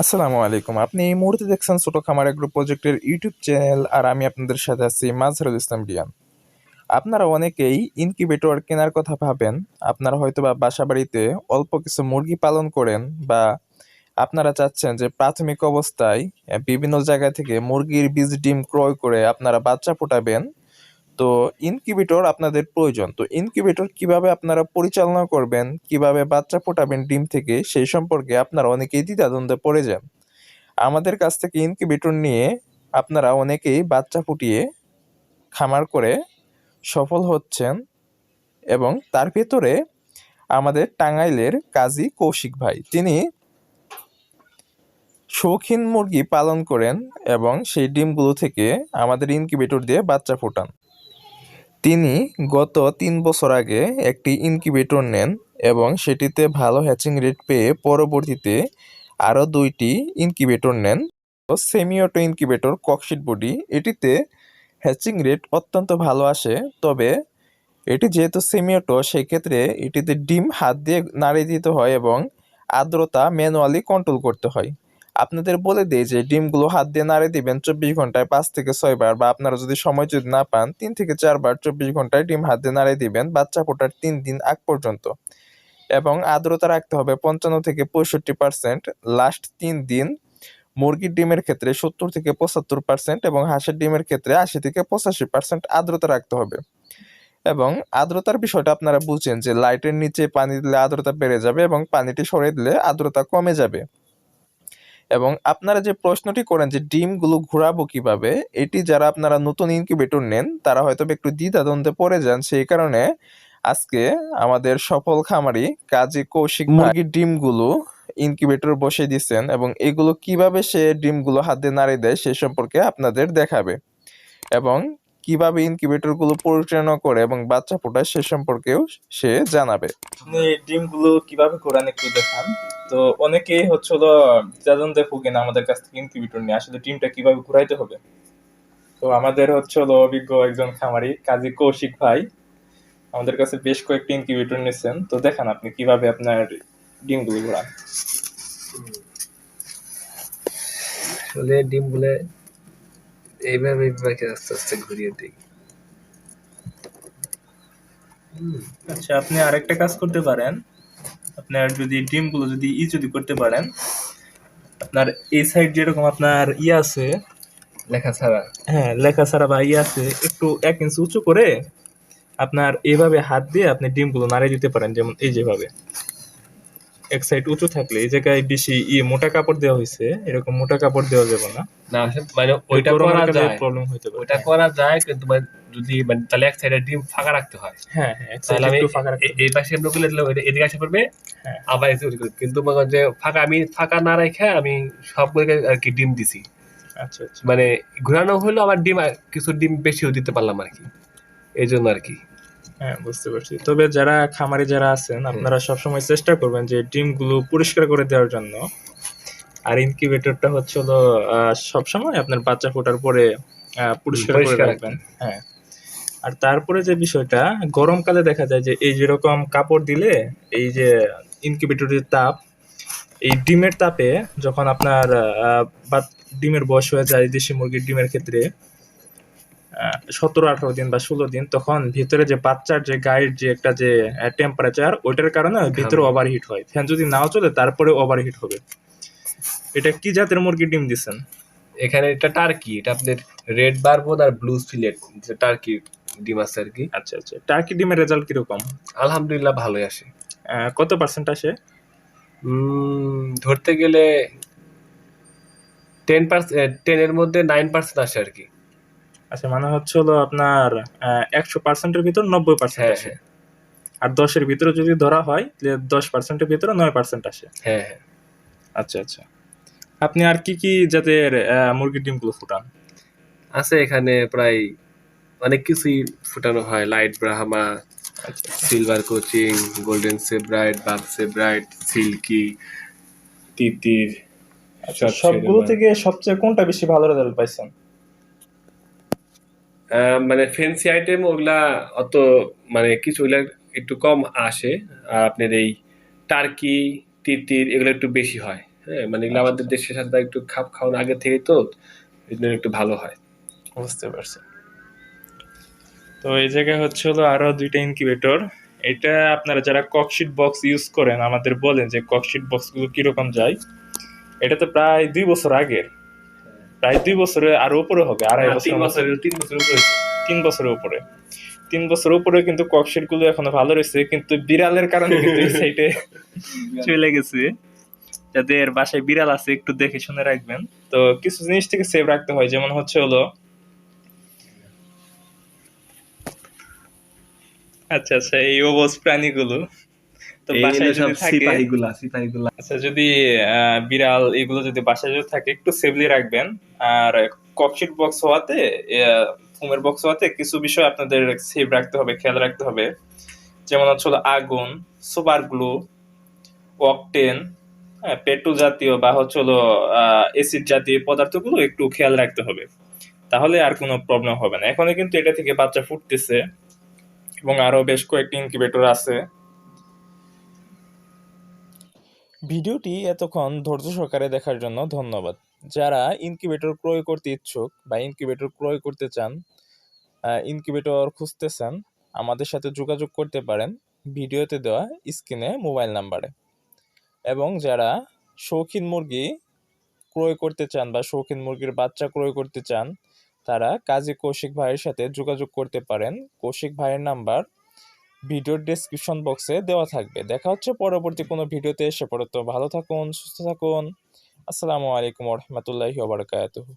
আসসালামু আলাইকুম। আপনি এই মুহূর্তে দেখছেন ছোট খামার এগ্রো প্রজেক্টের ইউটিউব চ্যানেল আর আমি আপনাদের সাথে আছি মাজহারুল ইসলাম রিয়ান। আপনারা অনেকেই ইনকিউবেটর কেনার কথা ভাবেন। আপনারা হয়তো বা বাসা বাড়িতে অল্প কিছু মুরগি পালন করেন বা আপনারা চাচ্ছেন যে প্রাথমিক অবস্থায় বিভিন্ন জায়গা থেকে মুরগির বীজ, ডিম ক্রয় করে আপনারা বাচ্চা ফোটাবেন। তো ইনকিউবেটর আপনাদের প্রয়োজন। তো ইনকিউবেটর কীভাবে আপনারা পরিচালনা করবেন, কীভাবে বাচ্চা ফোটাবেন ডিম থেকে, সেই সম্পর্কে আপনারা অনেকেই দ্বিধাদ্বন্দ্বে পড়ে যান। আমাদের কাছ থেকে ইনকিউবেটর নিয়ে আপনারা অনেকেই বাচ্চা ফুটিয়ে খামার করে সফল হচ্ছেন এবং তার ভেতরে আমাদের টাঙ্গাইলের কাজী কৌশিক ভাই। তিনি শৌখিন মুরগি পালন করেন এবং সেই ডিমগুলো থেকে আমাদের ইনকিউবেটর দিয়ে বাচ্চা ফোটান। তিনি গত তিন বছর আগে একটি ইনকিউবেটর নেন এবং সেটিতে ভালো হ্যাচিং রেট পেয়ে পরবর্তীতে আরও দুইটি ইনকিউবেটর নেন। Semi auto incubator, cork sheet body, এটিতে হ্যাচিং রেট অত্যন্ত ভালো আসে, তবে এটি যেহেতু সেমিওটো, সেক্ষেত্রে এটিতে ডিম হাত দিয়ে নাড়িয়ে দিতে হয় এবং আর্দ্রতা ম্যানুয়ালি কন্ট্রোল করতে হয়। আপনাদের বলে দিই যে ডিমগুলো হাত দিয়ে নাড়ে দিবেন চব্বিশ ঘন্টায় পাঁচ থেকে ছয়বার বা আপনারা যদি সময় যদি না পান, তিন থেকে চারবার চব্বিশ ঘন্টায় ডিম হাত দিয়ে নাড়ে দিবেন বাচ্চা ফোটার তিন দিন আগ পর্যন্ত। এবং আর্দ্রতা রাখতে হবে পঞ্চান্ন থেকে পঁয়ষট্টি পার্সেন্ট, লাস্ট তিন দিন মুরগির ডিমের ক্ষেত্রে সত্তর থেকে পঁচাত্তর পার্সেন্ট এবং হাঁসের ডিমের ক্ষেত্রে আশি থেকে পঁচাশি পার্সেন্ট আর্দ্রতা রাখতে হবে। এবং আর্দ্রতার বিষয়টা আপনারা বুঝছেন যে লাইটের নিচে পানি দিলে আর্দ্রতা বেড়ে যাবে এবং পানিটি সরিয়ে দিলে আর্দ্রতা কমে যাবে। এবং আপনারা যে প্রশ্নটি করেন যে ডিমগুলো ঘোরাবো কীভাবে এটি যারা আপনারা নতুন ইনকিউবেটর নেন তারা হয়তো একটু দ্বিধাদ্বন্দ্বে পড়ে যান। সেই কারণে আজকে আমাদের সফল খামারি কাজী কৌশিক মুরগির ডিমগুলো ইনকিউবেটর বসে দিচ্ছেন এবং এগুলো কীভাবে সে ডিমগুলো হাতে নাড়িয়ে দেয় সে সম্পর্কে আপনাদের দেখাবে। এবং কীভাবে ইনকিউবেটরগুলো পরিচালনা করে এবং বাচ্চা ফোটায় সে সম্পর্কেও সে জানাবে। আপনি ডিমগুলো কীভাবে করেন একটু দেখান? তো অনেকেই হচ্ছে হলো যাদের ভুগেন আমাদের কাছ থেকে ইনকিউবেটর নিয়ে আসলে ডিমটা কীভাবে ঘুরাইতে হবে? তো আমাদের হচ্ছে হলো অভিজ্ঞ একজন খামারি কাজী কৌশিক ভাই আমাদের কাছে বেশ কয়েকটি ইনকিউবেটর নিয়েছেন তো দেখান আপনি কীভাবে আপনার ডিমগুলো ঘোরান। আসলে ডিমগুলো এইভাবে এইভাবে আস্তে আস্তে ঘুরিয়ে দিই। আচ্ছা আপনি আরেকটা কাজ করতে পারেন। আপনার যদি ডিমগুলো যদি ই যদি করতে পারেন আপনার এই সাইড যেরকম আপনার ই আছে লেখা ছাড়া। হ্যাঁ লেখা ছাড়া বা ই আছে একটু এক ইঞ্চি উঁচু করে আপনার এইভাবে হাত দিয়ে আপনি ডিমগুলো নাড়িয়ে দিতে পারেন যেমন এই যেভাবে। এক সাইড উঁচু থাকলে এই জায়গায় বেশি ই মোটা কাপড় দেওয়া হয়েছে এরকম মোটা কাপড় দেওয়া যাবে না। না মানে ওইটা করা যায়। প্রবলেম হতে পারে। ওইটা করা যায় কিন্তু মানে যদি মানে তাহলে এক সাইডে ডিম ফাঁকা রাখতে হয়। হ্যাঁ হ্যাঁ তাহলে আমি একটু ফাঁকা রাখতে এই পাশে এমনি করলে দিলে এদিকে আসে পড়বে হ্যাঁ। আবার এসে কিন্তু মনে যে ফাঁকা আমি ফাঁকা না রেখে আমি সবগুলোকে আর কি ডিম দিছি। আচ্ছা আচ্ছা। মানে ঘোরানো হলো আবার ডিম কিছু ডিম বেশিও দিতে পারলাম আর কি। এই জন্য আর কি। হ্যাঁ বুঝতে পারছি। তবে যারা খামারে যারা আছেন আপনারা সবসময় চেষ্টা করবেন যে ডিমগুলো পরিষ্কার করে দেওয়ার জন্য। আর ইনকিউবেটরটা হচ্ছে হলো সবসময় আপনার বাচ্চা ফোটার পরে পরিষ্কার করে রাখবেন। হ্যাঁ। আর তারপরে যে বিষয়টা গরমকালে দেখা যায় যে এই যেরকম কাপড় দিলে এই যে ইনকিউবেটরের তাপ এই ডিমের তাপে যখন আপনার ডিমের বয়স হয়ে যায় দেশি মুরগির ডিমের ক্ষেত্রে সতেরো আঠারো দিন বা ষোলো দিন তখন ভিতরে যে বাচ্চার যে গায়ের যে একটা যে টেম্পারেচার ওইটার কারণে ভিতরে ওভারহিট হয়। ফ্যান যদি নাও চলে তারপরে ওভারহিট হবে। এটা কি জাতের মুরগির ডিম দিচ্ছেন এখানে এটা টার্কি এটা আপনার রেড বারবোন আর ব্লু সিলেট টার্কি ডিম আছে আর কি। আচ্ছা আচ্ছা। টার্কি ডিমের রেজাল্ট কীরকম? আলহামদুলিল্লাহ ভালোই আসে। কত পার্সেন্ট আসে? ধরতে গেলে টেন পার্সেন্ট টেনের মধ্যে নাইন পার্সেন্ট আসে আর কি। আচ্ছা মানে হচ্ছে হলো আপনার একশো পার্সেন্টের ভিতর নব্বই পার্সেন্ট হ্যাঁ আসে। হ্যাঁ। আর দশের ভিতরে যদি ধরা হয় তাহলে দশ পার্সেন্টের ভিতরে নয় পার্সেন্ট আসে। হ্যাঁ হ্যাঁ। আচ্ছা আচ্ছা। আপনি আর কি কি জাতের মুরগির ডিমগুলো ফুটান? আছে এখানে প্রায় অনেক কিছুই ফুটানো হয়। লাইট ব্রাহ্মা আচ্ছা। সিলভার কোচিং গোল্ডেন সেব্রাইট বাগ সেব্রাইট সিল্কি তিতির আচ্ছা সবগুলো থেকে সবচেয়ে কোনটা বেশি ভালো রেজাল্ট পাইছেন? মানে ফ্যান্সি আইটেম ওগুলা অত মানে কিছু ওগুলা একটু কম আসে। আর আপনার এই টার্কি তিতির এগুলো একটু বেশি হয়। হ্যাঁ মানে এগুলো আমাদের দেশের সাথে একটু খাপ খাওয়ানো আগে থেকে তো এই জন্য একটু ভালো হয়। বুঝতে পারছি। তো এই জায়গায় হচ্ছে হলো আরও দুইটা ইনকিউবেটর এটা আপনারা যারা ককশিট বক্স ইউজ করেন আমাদের বলেন যে ককশিট বক্সগুলো কীরকম যায়। এটা তো প্রায় দুই বছর আগের। প্রায় দুই বছরে আরও উপরে হবে আড়াই হ্যাঁ, বছর তিন বছরের তিন বছরের উপরে তিন বছরের উপরে। তিন বছর উপরে কিন্তু ককশিটগুলো এখনও ভালো রয়েছে কিন্তু বিড়ালের কারণে কিন্তু এই সাইডে চলে গেছে। যাদের বাসায় বিড়াল আছে একটু দেখে শুনে রাখবেন। তো কিছু জিনিস থেকে সেভ রাখতে হয় যেমন হচ্ছে হলো আচ্ছা আচ্ছা এই অবস প্রাণীগুলো। তো বাসায় যদি থাকে সিপাহীগুলা সিপাহীগুলা। আচ্ছা যদি বিড়াল এগুলো যদি বাসায় যদি থাকে একটু সেফলি রাখবেন। আর বক্স হওয়াতে ফোমের বক্স হওয়াতে কিছু বিষয় আপনাদের সেভ রাখতে হবে খেয়াল রাখতে হবে। যেমন হচ্ছে আগুন সুপার গ্লু অকটেন পেট্রোল জাতীয় বা হচ্ছে এসিড জাতীয় পদার্থগুলো একটু খেয়াল রাখতে হবে। তাহলে আর কোনো প্রবলেম হবে না। এখনও কিন্তু এটা থেকে বাচ্চা ফুটতেছে এবং আরও বেশ কয়েকটি ইনকিউবেটর আছে। ভিডিওটি এতক্ষণ ধৈর্য সহকারে দেখার জন্য ধন্যবাদ। যারা ইনকিউবেটর ক্রয় করতে ইচ্ছুক বা ইনকিউবেটর ক্রয় করতে চান ইনকিউবেটর খুঁজতেছেন, আমাদের সাথে যোগাযোগ করতে পারেন ভিডিওতে দেওয়া স্ক্রিনে মোবাইল নাম্বারে এবং যারা শৌখিন মুরগি ক্রয় করতে চান বা শৌখিন মুরগির বাচ্চা ক্রয় করতে চান, তারা কাজী কৌশিক ভাইয়ের সাথে যোগাযোগ করতে পারেন। কৌশিক ভাইয়ের নাম্বার ভিডিওর ডেসক্রিপশন বক্সে দেওয়া থাকবে। দেখা হচ্ছে পরবর্তী কোনো ভিডিওতে। এসে পড়ো তো ভালো থাকুন, সুস্থ থাকুন। আসসালামু আলাইকুম রহমতুল্লাহি ওবরাকাতুহু